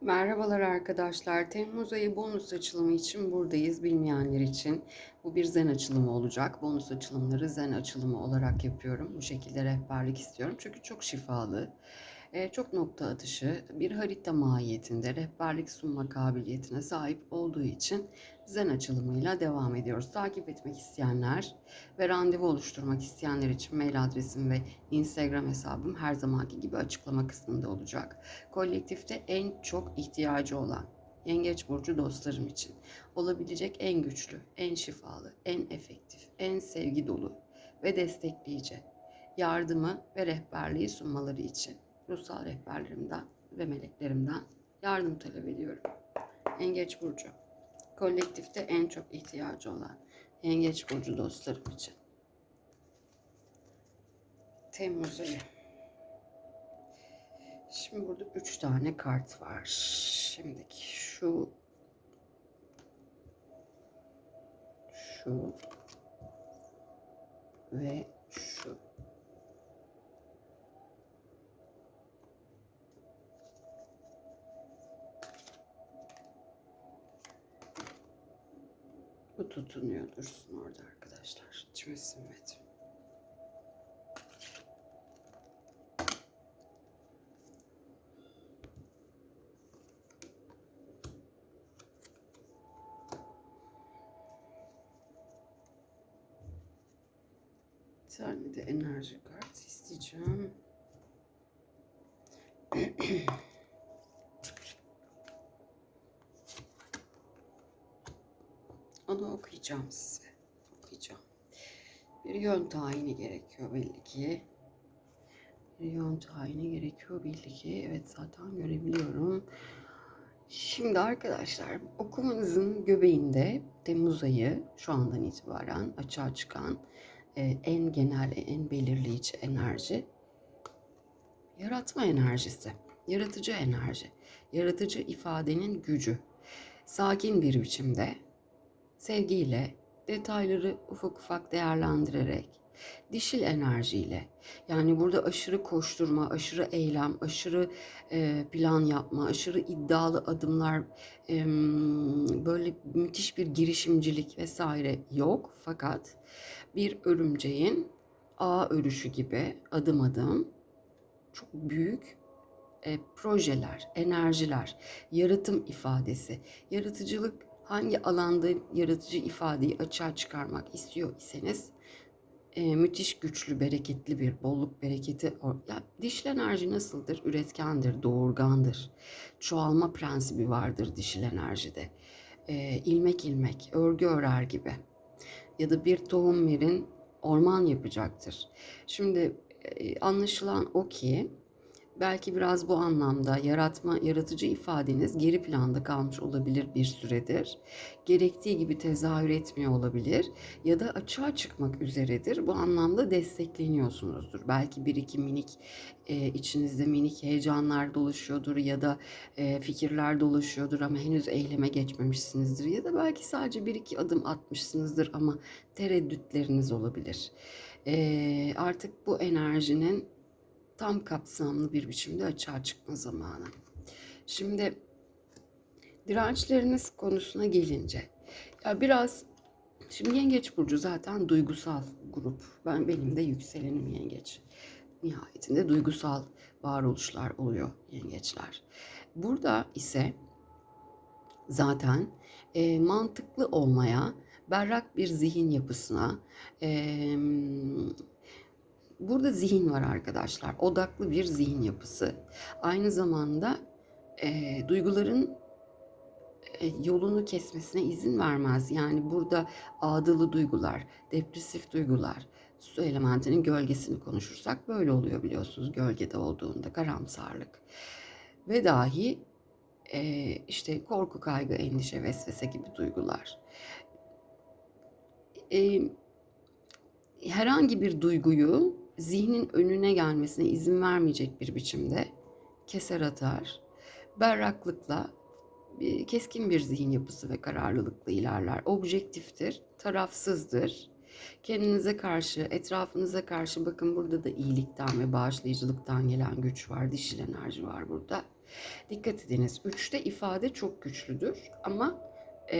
Merhabalar arkadaşlar. Temmuz ayı bonus açılımı için buradayız. Bilmeyenler için bu bir zen açılımı olacak. Bonus açılımları zen açılımı olarak yapıyorum. Bu şekilde rehberlik istiyorum. Çünkü çok şifalı, e, çok nokta atışı, bir harita mahiyetinde rehberlik sunma kabiliyetine sahip olduğu için zen açılımıyla devam ediyoruz. Takip etmek isteyenler ve randevu oluşturmak isteyenler için mail adresim ve Instagram hesabım her zamanki gibi açıklama kısmında olacak kolektifte en çok ihtiyacı olan Yengeç burcu dostlarım için olabilecek en güçlü, en şifalı, en efektif, en sevgi dolu ve destekleyici yardımı ve rehberliği sunmaları için ruhsal rehberlerimden ve meleklerimden yardım talep ediyorum. Yengeç burcu kolektifte en çok ihtiyacı olan Yengeç burcu dostlarım için. Temmuz ayı. Şimdi burada üç tane kart var. Şimdiki şu şu ve şu. Bu tutunuyor dursun orada arkadaşlar. İçime sinmedi. Bir tane de enerji kart isteyeceğim. Onu okuyacağım size. Okuyacağım. Bir yön tayini gerekiyor belli ki. Bir yön tayini gerekiyor belli ki. Evet zaten görebiliyorum. Şimdi arkadaşlar okumanızın göbeğinde Temmuz ayı şu andan itibaren açığa çıkan e, en genel, en belirleyici enerji yaratma enerjisi, yaratıcı enerji, yaratıcı ifadenin gücü. Sakin bir biçimde, sevgiyle, detayları ufak ufak değerlendirerek, dişil enerjiyle, yani burada aşırı koşturma, aşırı eylem, aşırı e, plan yapma, aşırı iddialı adımlar, e, böyle müthiş bir girişimcilik vesaire yok. Fakat bir örümceğin ağ örüşü gibi adım adım çok büyük e, projeler, enerjiler, yaratım ifadesi, yaratıcılık hangi alanda yaratıcı ifadeyi açığa çıkarmak istiyor iseniz e, müthiş güçlü, bereketli bir bolluk bereketi. Ya, dişil enerji nasıldır? Üretkendir, doğurgandır. Çoğalma prensibi vardır dişil enerjide. E, ilmek ilmek, örgü örer gibi. Ya da bir tohum verin, orman yapacaktır. Şimdi e, anlaşılan o ki belki biraz bu anlamda yaratma, yaratıcı ifadeniz geri planda kalmış olabilir bir süredir. Gerektiği gibi tezahür etmiyor olabilir ya da açığa çıkmak üzeredir. Bu anlamda destekleniyorsunuzdur. Belki bir iki minik e, içinizde minik heyecanlar dolaşıyordur ya da e, fikirler dolaşıyordur ama henüz eyleme geçmemişsinizdir ya da belki sadece bir iki adım atmışsınızdır ama tereddütleriniz olabilir. E, artık bu enerjinin tam kapsamlı bir biçimde açığa çıkma zamanı. Şimdi dirençleriniz konusuna gelince ya biraz şimdi yengeç burcu zaten duygusal grup. Ben benim de yükselenim yengeç. Nihayetinde duygusal varoluşlar oluyor yengeçler. Burada ise zaten e, mantıklı olmaya, berrak bir zihin yapısına, e, Burada zihin var arkadaşlar. Odaklı bir zihin yapısı. Aynı zamanda e, duyguların e, yolunu kesmesine izin vermez. Yani burada ağdalı duygular, depresif duygular, su elementinin gölgesini konuşursak böyle oluyor biliyorsunuz. Gölgede olduğunda karamsarlık. Ve dahi e, işte korku, kaygı, endişe, vesvese gibi duygular. E, herhangi bir duyguyu zihnin önüne gelmesine izin vermeyecek bir biçimde keser atar. Berraklıkla keskin bir zihin yapısı ve kararlılıkla ilerler. Objektiftir, tarafsızdır. Kendinize karşı, etrafınıza karşı bakın burada da iyilikten ve bağışlayıcılıktan gelen güç var, dişil enerji var burada. Dikkat ediniz. Üçte ifade çok güçlüdür ama e,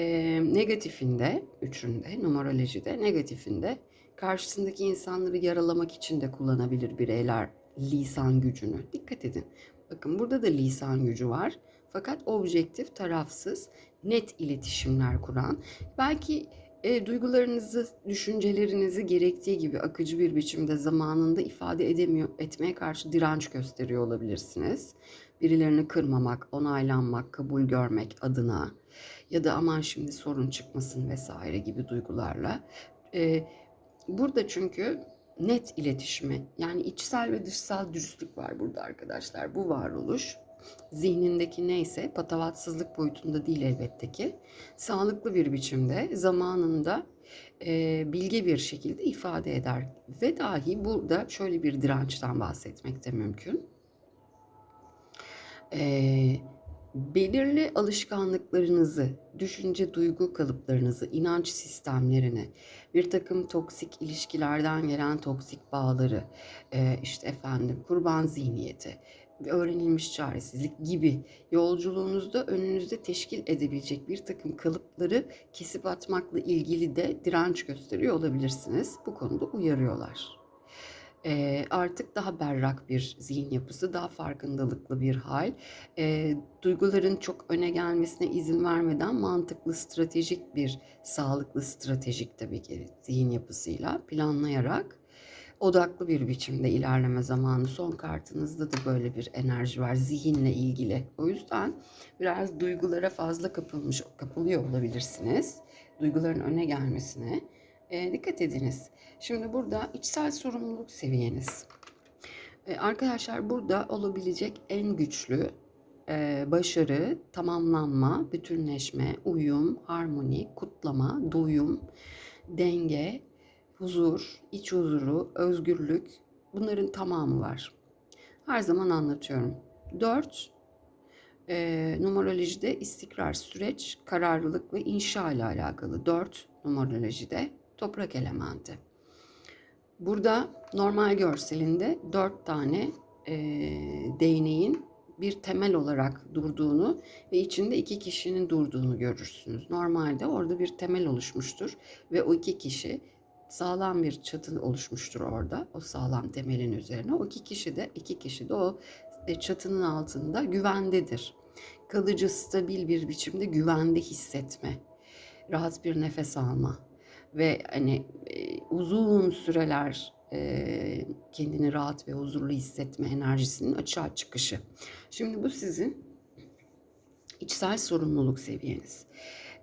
negatifinde, üçünde, numerolojide, negatifinde karşısındaki insanları yaralamak için de kullanabilir bireyler lisan gücünü. Dikkat edin. Bakın burada da lisan gücü var. Fakat objektif, tarafsız, net iletişimler kuran, belki e, duygularınızı, düşüncelerinizi gerektiği gibi akıcı bir biçimde zamanında ifade edemiyor, etmeye karşı direnç gösteriyor olabilirsiniz. Birilerini kırmamak, onaylanmak, kabul görmek adına ya da aman şimdi sorun çıkmasın vesaire gibi duygularla. E, burada çünkü net iletişimi yani içsel ve dışsal dürüstlük var burada arkadaşlar. Bu varoluş zihnindeki neyse patavatsızlık boyutunda değil elbette ki sağlıklı bir biçimde zamanında e, bilge bir şekilde ifade eder ve dahi burada şöyle bir dirençten bahsetmek de mümkün. E, belirli alışkanlıklarınızı, düşünce duygu kalıplarınızı, inanç sistemlerini, bir takım toksik ilişkilerden gelen toksik bağları, e, işte efendim kurban zihniyeti, öğrenilmiş çaresizlik gibi yolculuğunuzda önünüzde teşkil edebilecek bir takım kalıpları kesip atmakla ilgili de direnç gösteriyor olabilirsiniz. Bu konuda uyarıyorlar. Ee, artık daha berrak bir zihin yapısı, daha farkındalıklı bir hal. Ee, duyguların çok öne gelmesine izin vermeden mantıklı, stratejik bir, sağlıklı, stratejik tabii ki zihin yapısıyla planlayarak odaklı bir biçimde ilerleme zamanı. Son kartınızda da böyle bir enerji var zihinle ilgili. O yüzden biraz duygulara fazla kapılmış kapılıyor olabilirsiniz. Duyguların öne gelmesine e, dikkat ediniz. Şimdi burada içsel sorumluluk seviyeniz. E, arkadaşlar burada olabilecek en güçlü e, başarı, tamamlanma, bütünleşme, uyum, harmoni, kutlama, doyum, denge, huzur, iç huzuru, özgürlük bunların tamamı var. Her zaman anlatıyorum. Dört, e, numerolojide istikrar, süreç, kararlılık ve inşa ile alakalı. Dört, numerolojide toprak elementi. Burada normal görselinde dört tane e, değneğin bir temel olarak durduğunu ve içinde iki kişinin durduğunu görürsünüz. Normalde orada bir temel oluşmuştur ve o iki kişi sağlam bir çatı oluşmuştur orada. O sağlam temelin üzerine. O iki kişi de iki kişi de o e, çatının altında güvendedir. Kalıcı, stabil bir biçimde güvende hissetme. Rahat bir nefes alma ve hani e, uzun süreler e, kendini rahat ve huzurlu hissetme enerjisinin açığa çıkışı. Şimdi bu sizin içsel sorumluluk seviyeniz.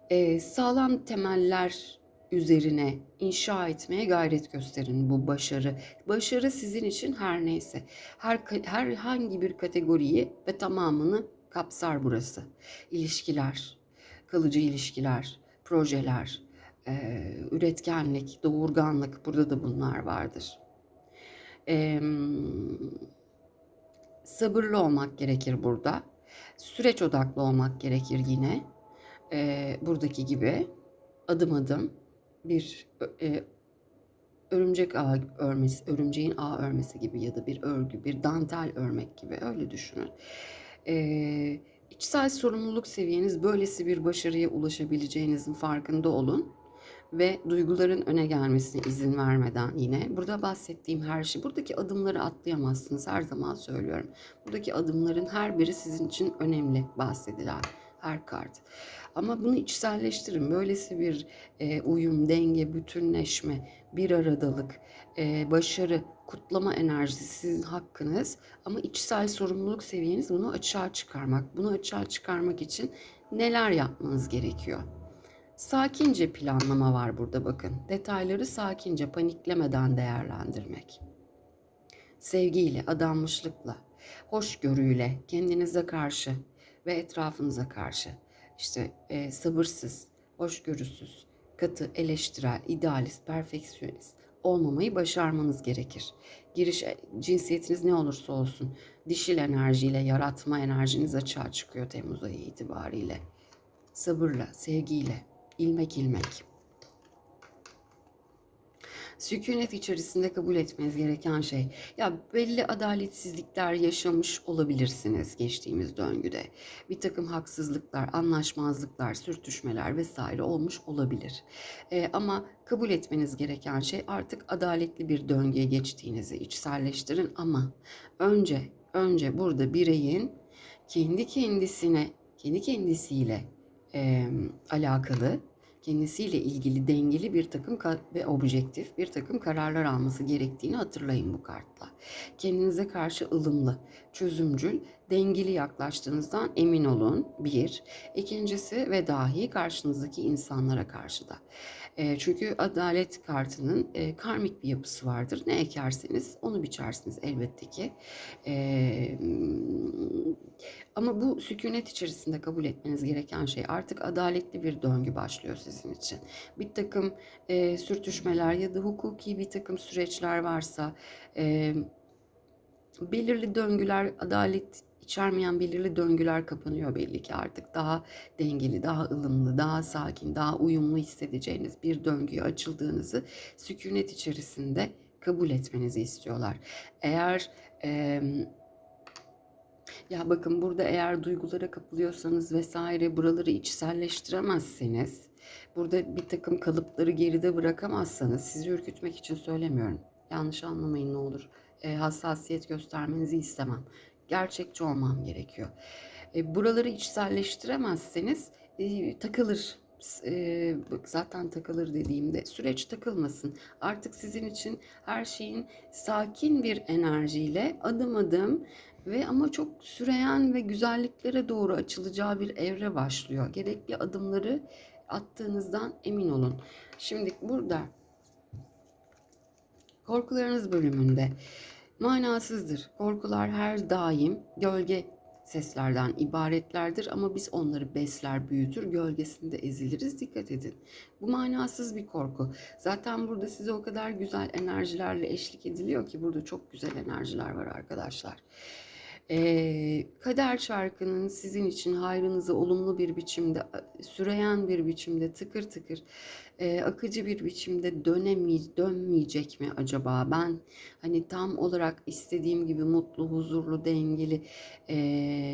E, sağlam temeller üzerine inşa etmeye gayret gösterin bu başarı. Başarı sizin için her neyse. Her herhangi bir kategoriyi ve tamamını kapsar burası. İlişkiler, kalıcı ilişkiler, projeler, e, üretkenlik, doğurganlık burada da bunlar vardır. E, sabırlı olmak gerekir burada. Süreç odaklı olmak gerekir yine. E, buradaki gibi adım adım bir e, örümcek ağ örmesi, örümceğin ağ örmesi gibi ya da bir örgü, bir dantel örmek gibi öyle düşünün. Ee, içsel sorumluluk seviyeniz böylesi bir başarıya ulaşabileceğinizin farkında olun ve duyguların öne gelmesine izin vermeden yine burada bahsettiğim her şey buradaki adımları atlayamazsınız her zaman söylüyorum. Buradaki adımların her biri sizin için önemli bahsedilen her kart. Ama bunu içselleştirin. Böylesi bir e, uyum, denge, bütünleşme, bir aradalık, e, başarı, kutlama enerjisi sizin hakkınız. Ama içsel sorumluluk seviyeniz bunu açığa çıkarmak. Bunu açığa çıkarmak için neler yapmanız gerekiyor? Sakince planlama var burada bakın. Detayları sakince, paniklemeden değerlendirmek. Sevgiyle, adanmışlıkla, hoşgörüyle, kendinize karşı ve etrafınıza karşı işte e, sabırsız, hoşgörüsüz, katı, eleştirel, idealist, perfeksiyonist olmamayı başarmanız gerekir. Giriş e, cinsiyetiniz ne olursa olsun dişil enerjiyle yaratma enerjiniz açığa çıkıyor Temmuz ayı itibariyle. Sabırla, sevgiyle, ilmek ilmek. sükunet içerisinde kabul etmeniz gereken şey. Ya belli adaletsizlikler yaşamış olabilirsiniz geçtiğimiz döngüde. Bir takım haksızlıklar, anlaşmazlıklar, sürtüşmeler vesaire olmuş olabilir. Ee, ama kabul etmeniz gereken şey artık adaletli bir döngüye geçtiğinizi içselleştirin ama önce önce burada bireyin kendi kendisine, kendi kendisiyle e, alakalı kendisiyle ilgili dengeli bir takım ve objektif bir takım kararlar alması gerektiğini hatırlayın bu kartla. Kendinize karşı ılımlı, çözümcül, dengeli yaklaştığınızdan emin olun. Bir. İkincisi ve dahi karşınızdaki insanlara karşı da. E, çünkü adalet kartının e, karmik bir yapısı vardır. Ne ekerseniz onu biçersiniz elbette ki. E, ama bu sükunet içerisinde kabul etmeniz gereken şey artık adaletli bir döngü başlıyor sizin için. Bir takım e, sürtüşmeler ya da hukuki bir takım süreçler varsa e, belirli döngüler adalet içermeyen belirli döngüler kapanıyor belli ki artık daha dengeli, daha ılımlı, daha sakin, daha uyumlu hissedeceğiniz bir döngüye açıldığınızı sükunet içerisinde kabul etmenizi istiyorlar. Eğer e, ya bakın burada eğer duygulara kapılıyorsanız vesaire buraları içselleştiremezseniz, burada bir takım kalıpları geride bırakamazsanız sizi ürkütmek için söylemiyorum. Yanlış anlamayın ne olur. E, hassasiyet göstermenizi istemem. Gerçekçi olmam gerekiyor. E, buraları içselleştiremezseniz e, takılır e, zaten takılır dediğimde süreç takılmasın. Artık sizin için her şeyin sakin bir enerjiyle adım adım ve ama çok süreyen ve güzelliklere doğru açılacağı bir evre başlıyor. Gerekli adımları attığınızdan emin olun. Şimdi burada korkularınız bölümünde manasızdır. Korkular her daim gölge seslerden ibaretlerdir ama biz onları besler, büyütür, gölgesinde eziliriz. Dikkat edin. Bu manasız bir korku. Zaten burada size o kadar güzel enerjilerle eşlik ediliyor ki burada çok güzel enerjiler var arkadaşlar. Ee, kader şarkının sizin için hayrınızı olumlu bir biçimde, süreyen bir biçimde, tıkır tıkır, e, akıcı bir biçimde dönemey dönmeyecek mi acaba? Ben hani tam olarak istediğim gibi mutlu, huzurlu, dengeli, e,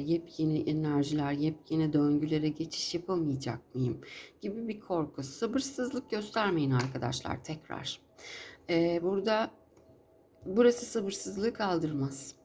yepyeni enerjiler, yepyeni döngülere geçiş yapamayacak mıyım? Gibi bir korku. Sabırsızlık göstermeyin arkadaşlar tekrar. E, burada burası sabırsızlığı kaldırmaz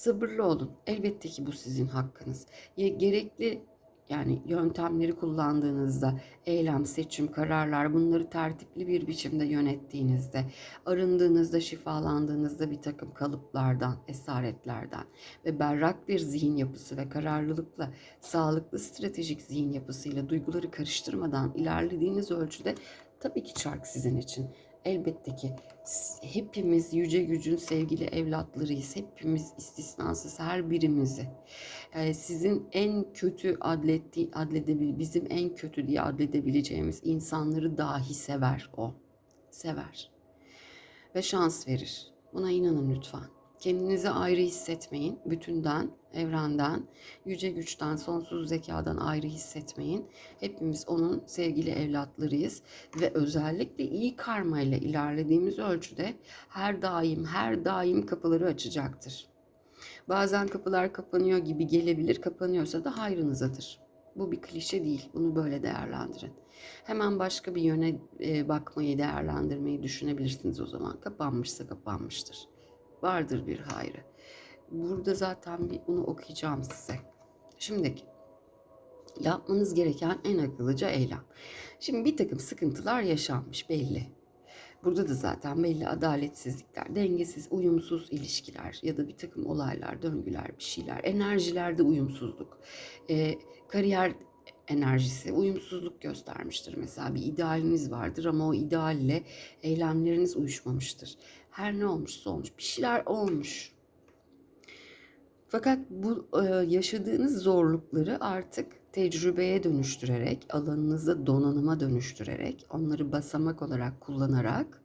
Sabırlı olun. Elbette ki bu sizin hakkınız. Ya gerekli yani yöntemleri kullandığınızda eylem, seçim, kararlar bunları tertipli bir biçimde yönettiğinizde, arındığınızda, şifalandığınızda bir takım kalıplardan, esaretlerden ve berrak bir zihin yapısı ve kararlılıkla, sağlıklı stratejik zihin yapısıyla duyguları karıştırmadan ilerlediğiniz ölçüde tabii ki çark sizin için Elbette ki hepimiz yüce gücün sevgili evlatlarıyız. Hepimiz istisnasız her birimizi. Yani sizin en kötü adletti, adledebil, bizim en kötü diye adledebileceğimiz insanları dahi sever o. Sever. Ve şans verir. Buna inanın lütfen. Kendinizi ayrı hissetmeyin. Bütünden, evrenden, yüce güçten, sonsuz zekadan ayrı hissetmeyin. Hepimiz onun sevgili evlatlarıyız ve özellikle iyi karma ile ilerlediğimiz ölçüde her daim, her daim kapıları açacaktır. Bazen kapılar kapanıyor gibi gelebilir, kapanıyorsa da hayrınızadır. Bu bir klişe değil. Bunu böyle değerlendirin. Hemen başka bir yöne e, bakmayı, değerlendirmeyi düşünebilirsiniz o zaman. Kapanmışsa kapanmıştır vardır bir hayrı. Burada zaten bir bunu okuyacağım size. Şimdi yapmanız gereken en akıllıca eylem. Şimdi bir takım sıkıntılar yaşanmış belli. Burada da zaten belli adaletsizlikler, dengesiz, uyumsuz ilişkiler ya da bir takım olaylar, döngüler, bir şeyler, enerjilerde uyumsuzluk, e, kariyer enerjisi uyumsuzluk göstermiştir. Mesela bir idealiniz vardır ama o idealle eylemleriniz uyuşmamıştır. Her ne olmuşsa olmuş. Bir şeyler olmuş. Fakat bu e, yaşadığınız zorlukları artık tecrübeye dönüştürerek, alanınızda donanıma dönüştürerek, onları basamak olarak kullanarak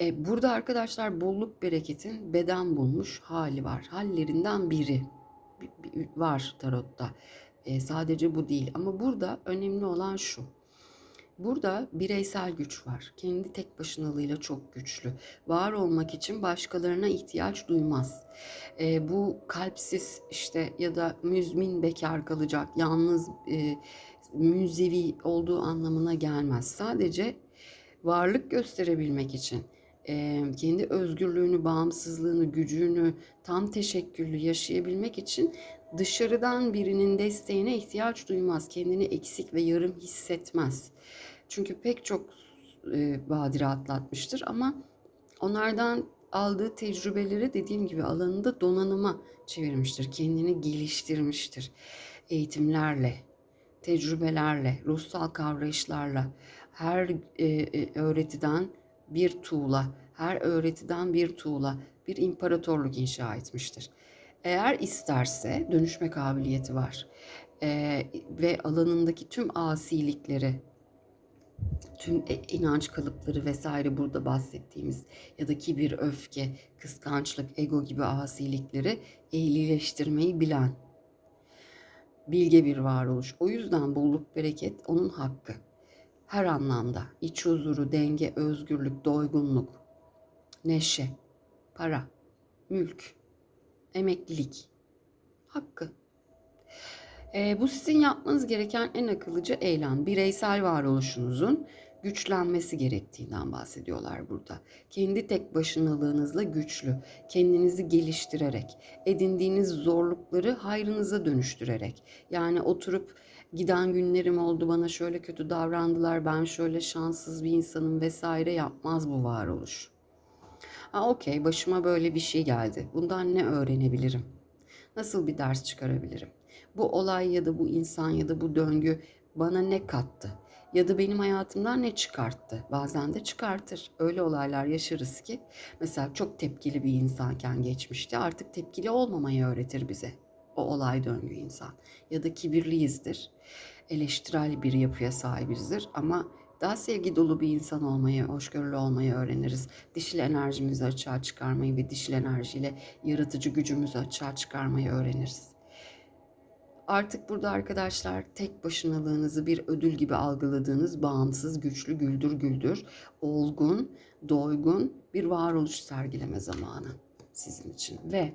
e, burada arkadaşlar bolluk bereketin beden bulmuş hali var. Hallerinden biri var tarotta. E, sadece bu değil ama burada önemli olan şu. Burada bireysel güç var. Kendi tek başınalığıyla çok güçlü. Var olmak için başkalarına ihtiyaç duymaz. E, bu kalpsiz işte ya da müzmin bekar kalacak, yalnız e, müzevi olduğu anlamına gelmez. Sadece varlık gösterebilmek için e, kendi özgürlüğünü, bağımsızlığını, gücünü tam teşekküllü yaşayabilmek için dışarıdan birinin desteğine ihtiyaç duymaz. Kendini eksik ve yarım hissetmez. Çünkü pek çok e, badire atlatmıştır ama onlardan aldığı tecrübeleri dediğim gibi alanında donanıma çevirmiştir. Kendini geliştirmiştir. Eğitimlerle, tecrübelerle, ruhsal kavrayışlarla, her e, e, öğretiden bir tuğla, her öğretiden bir tuğla, bir imparatorluk inşa etmiştir. Eğer isterse dönüşme kabiliyeti var e, ve alanındaki tüm asilikleri, tüm e, inanç kalıpları vesaire burada bahsettiğimiz ya da kibir, öfke, kıskançlık, ego gibi asilikleri ehlileştirmeyi bilen bilge bir varoluş. O yüzden bolluk bereket onun hakkı. Her anlamda iç huzuru, denge, özgürlük, doygunluk, neşe, para, mülk, emeklilik, hakkı. E, bu sizin yapmanız gereken en akıllıca eylem. Bireysel varoluşunuzun güçlenmesi gerektiğinden bahsediyorlar burada. Kendi tek başınalığınızla güçlü, kendinizi geliştirerek, edindiğiniz zorlukları hayrınıza dönüştürerek. Yani oturup giden günlerim oldu bana şöyle kötü davrandılar, ben şöyle şanssız bir insanım vesaire yapmaz bu varoluş. Ha okey başıma böyle bir şey geldi. Bundan ne öğrenebilirim? Nasıl bir ders çıkarabilirim? Bu olay ya da bu insan ya da bu döngü bana ne kattı? Ya da benim hayatımdan ne çıkarttı? Bazen de çıkartır. Öyle olaylar yaşarız ki mesela çok tepkili bir insanken geçmişte artık tepkili olmamayı öğretir bize. O olay döngü insan. Ya da kibirliyizdir. Eleştirel bir yapıya sahibizdir ama daha sevgi dolu bir insan olmayı, hoşgörülü olmayı öğreniriz. Dişil enerjimizi açığa çıkarmayı ve dişil enerjiyle yaratıcı gücümüzü açığa çıkarmayı öğreniriz. Artık burada arkadaşlar tek başınalığınızı bir ödül gibi algıladığınız bağımsız, güçlü, güldür güldür, olgun, doygun bir varoluş sergileme zamanı sizin için. Ve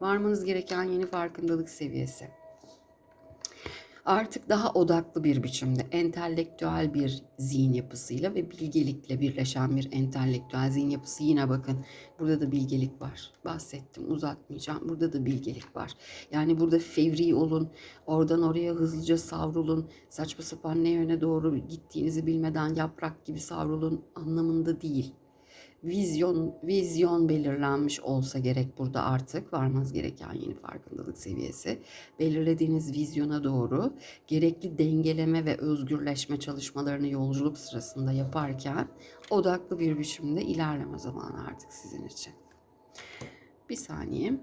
varmanız gereken yeni farkındalık seviyesi artık daha odaklı bir biçimde entelektüel bir zihin yapısıyla ve bilgelikle birleşen bir entelektüel zihin yapısı yine bakın burada da bilgelik var. Bahsettim uzatmayacağım. Burada da bilgelik var. Yani burada fevri olun, oradan oraya hızlıca savrulun, saçma sapan ne yöne doğru gittiğinizi bilmeden yaprak gibi savrulun anlamında değil vizyon vizyon belirlenmiş olsa gerek burada artık varmanız gereken yeni farkındalık seviyesi. Belirlediğiniz vizyona doğru gerekli dengeleme ve özgürleşme çalışmalarını yolculuk sırasında yaparken odaklı bir biçimde ilerleme zamanı artık sizin için. Bir saniye.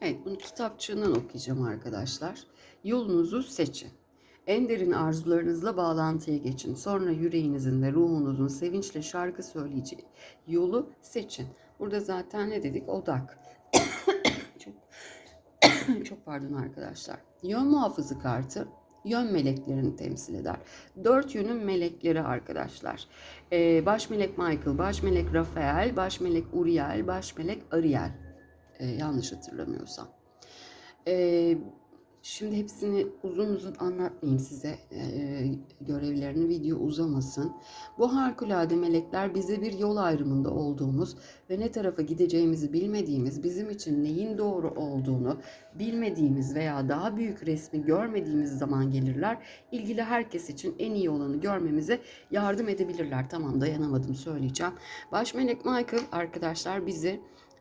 Evet bunu kitapçığından okuyacağım arkadaşlar. Yolunuzu seçin. En derin arzularınızla bağlantıya geçin. Sonra yüreğinizin ve ruhunuzun sevinçle şarkı söyleyeceği yolu seçin. Burada zaten ne dedik? Odak. çok, çok pardon arkadaşlar. Yön muhafızı kartı yön meleklerini temsil eder. Dört yönün melekleri arkadaşlar. Ee, baş melek Michael, baş melek Rafael, baş melek Uriel, baş melek Ariel. Ee, yanlış hatırlamıyorsam. Ee, Şimdi hepsini uzun uzun anlatmayayım size e, görevlerini video uzamasın. Bu harikulade melekler bize bir yol ayrımında olduğumuz ve ne tarafa gideceğimizi bilmediğimiz, bizim için neyin doğru olduğunu bilmediğimiz veya daha büyük resmi görmediğimiz zaman gelirler. İlgili herkes için en iyi olanı görmemize yardım edebilirler. Tamam dayanamadım söyleyeceğim. Baş melek Michael arkadaşlar bizi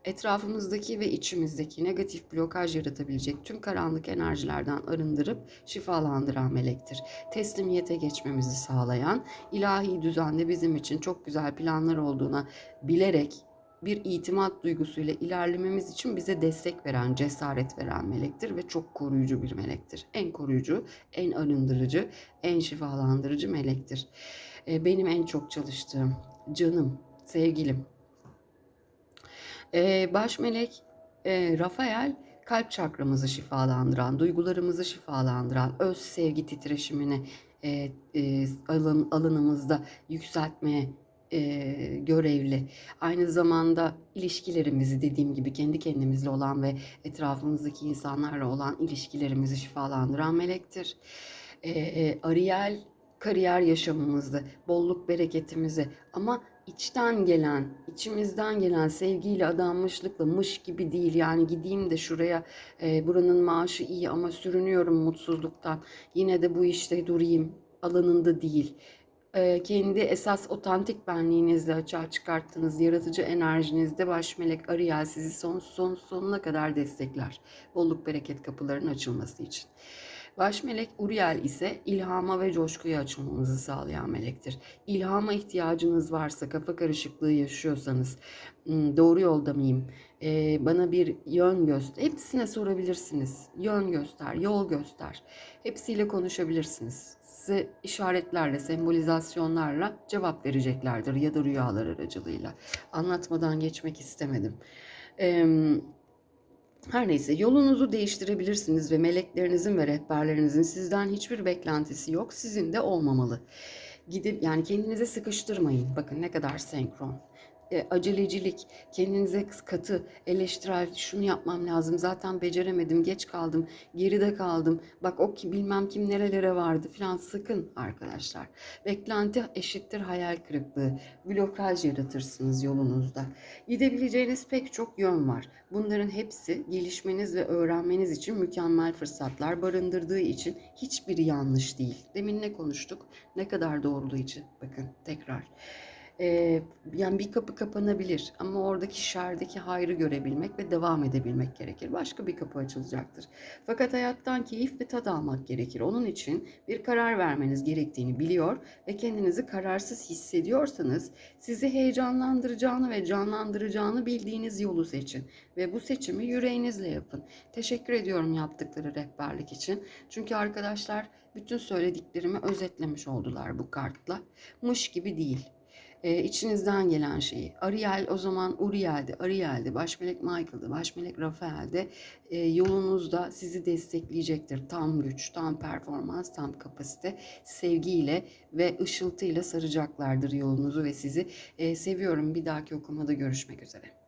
etrafımızdaki ve içimizdeki negatif blokaj yaratabilecek tüm karanlık enerjilerden arındırıp şifalandıran melektir. Teslimiyete geçmemizi sağlayan, ilahi düzende bizim için çok güzel planlar olduğuna bilerek bir itimat duygusuyla ilerlememiz için bize destek veren, cesaret veren melektir ve çok koruyucu bir melektir. En koruyucu, en arındırıcı, en şifalandırıcı melektir. Ee, benim en çok çalıştığım canım, sevgilim, ee, baş melek e, Rafael kalp çakramızı şifalandıran, duygularımızı şifalandıran, öz sevgi titreşimini e, e, alan, alanımızda yükseltmeye e, görevli. Aynı zamanda ilişkilerimizi dediğim gibi kendi kendimizle olan ve etrafımızdaki insanlarla olan ilişkilerimizi şifalandıran melektir. E, e, Ariel kariyer yaşamımızı, bolluk bereketimizi ama içten gelen, içimizden gelen sevgiyle, adanmışlıkla, mış gibi değil. Yani gideyim de şuraya, e, buranın maaşı iyi ama sürünüyorum mutsuzluktan. Yine de bu işte durayım alanında değil. E, kendi esas otantik benliğinizle açığa çıkarttığınız yaratıcı enerjinizde baş melek Ariel sizi son, son sonuna kadar destekler. Bolluk bereket kapılarının açılması için. Baş melek Uriel ise ilhama ve coşkuya açılmanızı sağlayan melektir. İlhama ihtiyacınız varsa, kafa karışıklığı yaşıyorsanız, "Hmm, doğru yolda mıyım, Ee, bana bir yön göster. Hepsine sorabilirsiniz. Yön göster, yol göster. Hepsiyle konuşabilirsiniz. Size işaretlerle, sembolizasyonlarla cevap vereceklerdir ya da rüyalar aracılığıyla. Anlatmadan geçmek istemedim. Eee her neyse yolunuzu değiştirebilirsiniz ve meleklerinizin ve rehberlerinizin sizden hiçbir beklentisi yok. Sizin de olmamalı. Gidip yani kendinize sıkıştırmayın. Bakın ne kadar senkron. E, acelecilik, kendinize katı, eleştirel, şunu yapmam lazım, zaten beceremedim, geç kaldım, geride kaldım, bak o ki bilmem kim nerelere vardı filan sakın arkadaşlar. Beklenti eşittir hayal kırıklığı, blokaj yaratırsınız yolunuzda. Gidebileceğiniz pek çok yön var. Bunların hepsi gelişmeniz ve öğrenmeniz için mükemmel fırsatlar barındırdığı için hiçbiri yanlış değil. Demin ne konuştuk? Ne kadar doğrulayıcı. Bakın tekrar. Ee, yani bir kapı kapanabilir ama oradaki şerdeki hayrı görebilmek ve devam edebilmek gerekir. Başka bir kapı açılacaktır. Fakat hayattan keyif ve tad almak gerekir. Onun için bir karar vermeniz gerektiğini biliyor ve kendinizi kararsız hissediyorsanız sizi heyecanlandıracağını ve canlandıracağını bildiğiniz yolu seçin ve bu seçimi yüreğinizle yapın. Teşekkür ediyorum yaptıkları rehberlik için. Çünkü arkadaşlar bütün söylediklerimi özetlemiş oldular bu kartla. Mış gibi değil e, içinizden gelen şeyi. Ariel o zaman Uriel'di, Ariel'di, baş melek Michael'dı, baş melek Rafael'di. E, yolunuzda sizi destekleyecektir. Tam güç, tam performans, tam kapasite, sevgiyle ve ışıltıyla saracaklardır yolunuzu ve sizi. E, seviyorum. Bir dahaki okumada görüşmek üzere.